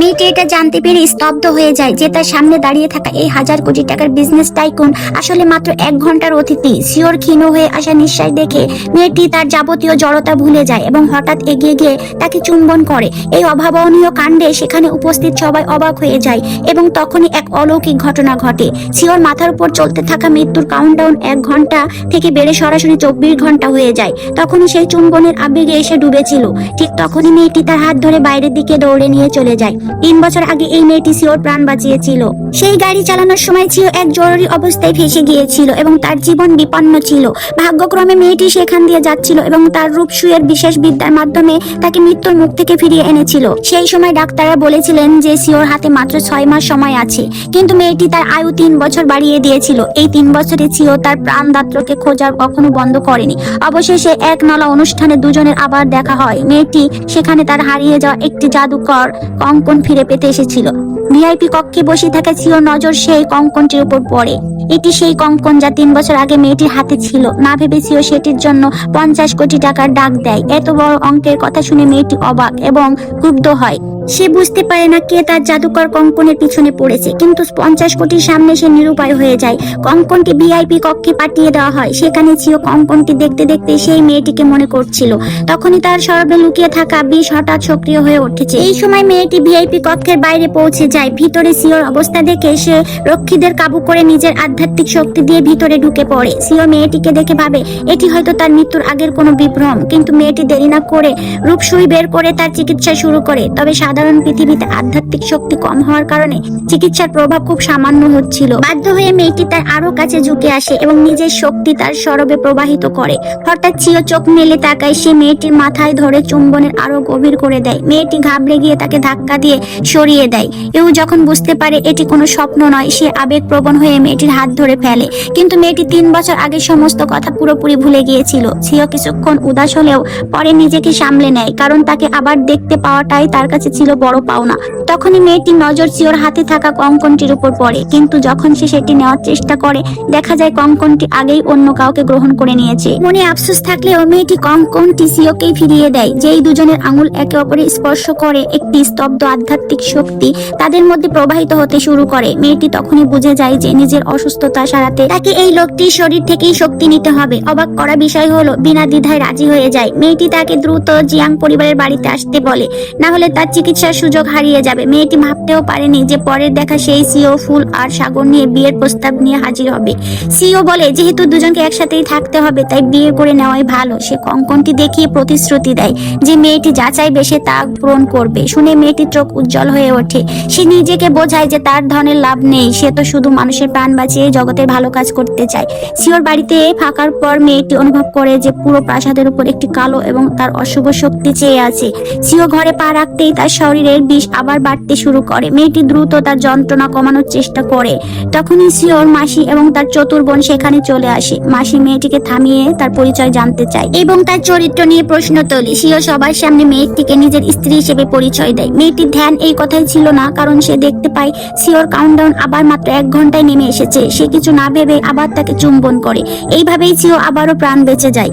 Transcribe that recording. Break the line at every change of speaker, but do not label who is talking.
মেয়েটি এটা জানতে পেরে স্তব্ধ হয়ে যায় যে তার সামনে দাঁড়িয়ে থাকা এই হাজার কোটি টাকার বিজনেস টাইকুন আসলে মাত্র এক ঘণ্টার অতিথি। শিওর ক্ষীণ হয়ে আসা নিঃশ্বাস দেখে মেয়েটি তার যাবতীয় জড়তা ভুলে যায় এবং হঠাৎ এগিয়ে গিয়ে তাকে চুম্বন করে। এই অভাবনীয় কাণ্ডে সেখানে উপস্থিত সবাই অবাক হয়ে যায় এবং তখনই এক অলৌকিক ঘটনা ঘটে। শিওর মাথার উপর চলতে থাকা মৃত্যুর কাউন্টডাউন এক ঘণ্টা থেকে বেড়ে সরাসরি চব্বিশ ঘণ্টা হয়ে যায়। তখনই সেই চুম্বনের আবেগে এসে ডুবেছিল। ঠিক তখনই মেয়েটি তার হাত ধরে বাইরের দিকে দৌড়ে নিয়ে চলে যায়। তিন বছর আগে এই মেয়েটি সিওর প্রাণ বাঁচিয়েছিল। সেই গাড়ি চালানোর সময় ছিল এক জরুরি অবস্থায় ফেসে গিয়েছিল এবং তার জীবন বিপন্ন ছিল। ভাগ্যক্রমে মেয়েটি সেখান দিয়ে যাচ্ছিল এবং তার রূপসুয়ের বিশেষ বিদ্যার মাধ্যমে তাকে মৃত্যুর মুখ থেকে ফিরিয়ে এনেছিল। সেই সময় ডাক্তাররা বলেছিলেন যে সিওর হাতে মাত্র ছয় মাস সময় আছে, কিন্তু মেয়েটি তার আয়ু তিন বছর বাড়িয়ে দিয়েছিল। এই তিন বছরে সিও তার প্রাণদাত্রকে খোঁজার কখনো বন্ধ করেনি। অবশেষে এক নলা অনুষ্ঠানে দুজনের আবার দেখা হয়। মেয়েটি সেখানে তার হারিয়ে যাওয়া একটি জাদুকর কঙ্কন ফিরে পেতে এসেছিল। ভিআইপি কক্ষে বসে থাকা সিও নজর সেই কঙ্কনটির উপর পড়ে। এটি সেই কঙ্কন যা তিন বছর আগে মেয়েটির হাতে ছিল। না ভেবে সিও সেটির জন্য পঞ্চাশ কোটি টাকার ডাক দেয়। এত বড় অঙ্কের কথা শুনে মেয়েটি অবাক এবং ক্রুদ্ধ হয়। সে বুঝতে পারে না কে তার জাদুকর কঙ্কনের পিছনে পড়েছে, কিন্তু পঞ্চাশ কোটির সামনে সে নিরুপায় হয়ে যায়। কঙ্কনটি ভিআইপি কক্ষে পাঠিয়ে দেওয়া হয়। সেখানে ছিল কঙ্কনটি দেখতে দেখতে সেই মেয়েটিকে মনে করছিল। তখনই তার সরবে লুকিয়ে থাকা বিষ হঠাৎ সক্রিয় হয়ে উঠেছে। এই সময় মেয়েটি ভিআইপি কক্ষের বাইরে পৌঁছে যায়। ভিতরে সিওর অবস্থা দেখে সে রক্ষীদের কাবু করে নিজের আধ্যাত্মিক শক্তি দিয়ে ভিতরে ঢুকে পড়ে। সিও মেয়েটিকে দেখে ভাবে, এটি হয়তো তার মৃত্যুর আগের কোনো বিভ্রম। কিন্তু মেয়েটি দেরি না করে রূপসুই বের করে তার চিকিৎসা শুরু করে। তবে সাধারণ পৃথিবীতে আধ্যাত্মিক শক্তি কম হওয়ার কারণে চিকিৎসার প্রভাব খুব সামান্য হচ্ছিল। বাধ্য হয়ে মেয়েটি তার আরও কাছে ঝুঁকে আসে এবং নিজের শক্তি তার সরবে প্রবাহিত করে। হঠাৎ চিও চোখ মেলে তাকায়, সে মেয়েটির মাথায় ধরে চুম্বনের আরও গভীর করে দেয়। মেয়েটি ঘাবড়ে গিয়ে তাকে ধাক্কা দিয়ে সরিয়ে দেয়। এও যখন বুঝতে পারে এটি কোনো স্বপ্ন নয়, সে আবেগপ্রবণ হয়ে মেয়েটির হাত ধরে ফেলে। কিন্তু মেয়েটি তিন বছর আগে সমস্ত কথা পুরোপুরি ভুলে গিয়েছিল। সিও কিছুক্ষণ উদাস হলেও পরে নিজেকে সামলে নেয়, কারণ তাকে আবার দেখতে পাওয়াটাই তার কাছে ছিল বড় পাওনা। তখনই মেয়েটির নজর সিওর হাতে থাকা কঙ্কনটির উপর পড়ে। কিন্তু যখন সে সেটি নেওয়ার চেষ্টা করে, দেখা যায় কঙ্কনটি আগেই অন্য কাউকে গ্রহণ করে নিয়েছে। মনে আফসোস থাকলেও মেয়েটি কঙ্কনটি সিওকেই ফিরিয়ে দেয়, যেই দুজনের আঙুল একে অপরে স্পর্শ করে একটি স্তব্ধ আধ্যাত্মিক শক্তি। তাদের মধ্যে প্রবাহিত হতে শুরু করে। মেয়েটি তখনই বুঝে যায় যে নিজের অসুস্থতা সারাতে তাকে এই লোকটির শরীর থেকেই শক্তি নিতে হবে। অবাক করা বিষয় হলো, বিনা দ্বিধায় রাজি হয়ে যায়। মেয়েটি তাকে দ্রুত জিয়াং পরিবারের বাড়িতে আসতে বলে। না হলে তার চিকিৎসার সুযোগ হারিয়ে যাবে। মেয়েটি ভাবতেও পারেনি যে পরের দেখা সেই সিও ফুল আর সাগর নিয়ে বিয়ের প্রস্তাব নিয়ে হাজির হবে। সিও বলে, যেহেতু দুজনকে একসাথেই থাকতে হবে, তাই বিয়ে করে নেওয়াই ভালো। সে কঙ্কনটি দেখিয়ে প্রতিশ্রুতি দেয় যে মেয়েটি যা চাইবে সে তা পূরণ করবে। শুনে মেয়েটির চোখ উজ্জ্বল হয়ে ওঠে। সে নিজেকে বোঝায় যে তার ধনের লাভ নেই। সে তো শুধু মানুষের প্রাণ বাঁচিয়ে জগতের ভালো কাজ করতে চায়। সিওর বাড়িতে ফাঁকার পর মেয়েটি অনুভব করে যে পুরো প্রাসাদের উপর একটি কালো এবং তার অশুভ শক্তি চেয়ে আছে। সিও ঘরে পা রাখতেই তার শরীরের বিষ আবার বাড়তে শুরু করে। মেয়েটি দ্রুত তার যন্ত্রণা কমানোর চেষ্টা করে। তখনই সিওর মাসি এবং তার চতুর বোন সেখানে চলে আসে। মাসি মেয়েটিকে থামিয়ে তার পরিচয় জানতে চায় এবং তার চরিত্র নিয়ে প্রশ্ন তোলে। সিও সবার সামনে মেয়েটিকে নিজের স্ত্রী হিসেবে পরিচয় দেয়। মেয়েটির ধ্যান এই কথাই ছিল না কারণ সে দেখতে পায় সিওর কাউন্টডাউন আবার মাত্র এক ঘন্টায় নেমে এসেছে। সে কিছু না ভেবে আবার তাকে চুম্বন করে। এইভাবেই সিও আবারও প্রাণ বেঁচে যায়।